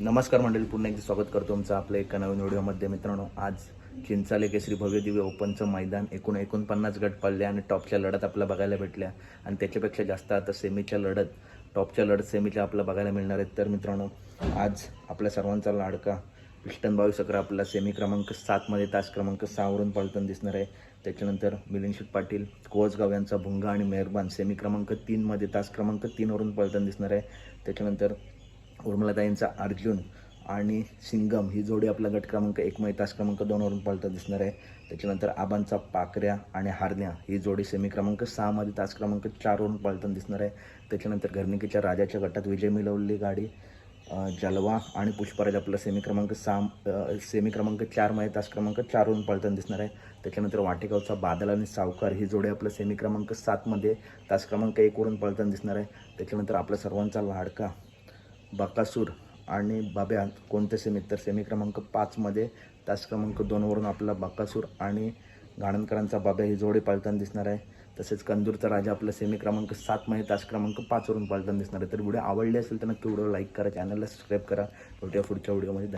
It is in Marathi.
नमस्कार मंडळी पुन्हा एकदा स्वागत करतो तुमचं आपल्या एका नवीन व्हिडिओमध्ये मित्रांनो आज चिंचाले केसरी भव्य दिव्य ओपनचं मैदान एकूण एकोणपन्नास गट पडले आणि टॉपच्या लढत आपल्याला बघायला भेटल्या. आणि त्याच्यापेक्षा जास्त आता सेमीच्या लढत टॉपच्या लढत सेमीच्या आपल्याला बघायला मिळणार आहेत. तर मित्रांनो आज आपल्या सर्वांचा लाडका पिस्टन बावीस अकरा आपला सेमी क्रमांक सातमध्ये तास क्रमांक सहावरून पळताना दिसणार आहे. त्याच्यानंतर मिलिंद पाटील कोसगाव यांचा भुंगा आणि मेहरबान सेमी क्रमांक तीनमध्ये तास क्रमांक तीनवरून पळताना दिसणार आहे. त्याच्यानंतर उर्मिलाताईंचा अर्जुन आणि सिंगम ही जोडी आपला गट क्रमांक एकमध्ये तास क्रमांक दोनवरून पळता दिसणार आहे. त्याच्यानंतर आबांचा पाकऱ्या आणि हारण्या ही जोडी सेमी क्रमांक सहामध्ये तास क्रमांक चारवरून पळताना दिसणार आहे. त्याच्यानंतर घरनिकीच्या राजाच्या गटात विजय मिळवलेली गाडी जलवा आणि पुष्पराज आपला सेमी क्रमांक सहा सेमी क्रमांक चारमध्ये तास क्रमांक चारवरून पळताना दिसणार आहे. त्याच्यानंतर वाटेगावचा बादल आणि सावकार ही जोडी आपलं सेमी क्रमांक सातमध्ये तास क्रमांक एकवरून पळताना दिसणार आहे. त्याच्यानंतर आपला सर्वांचा लाडका बकासूर आणि बाब्या कोणत्या सेमीत तर सेमी क्रमांक पाचमध्ये तास क्रमांक दोनवरून आपला बकासूर आणि गाणनकरांचा बाब्या ही जोडी पाळताना दिसणार आहे. तसेच कंदूरचा राजा आपला सेमी क्रमांक सातमध्ये तास क्रमांक पाचवरून पाळताना दिसणार आहे. तर व्हिडिओ आवडली असेल तर नक्की व्हिडिओ लाईक करा चॅनलला सबस्क्राईब करा. भेटूया पुढच्या व्हिडिओमध्ये धन्यवाद.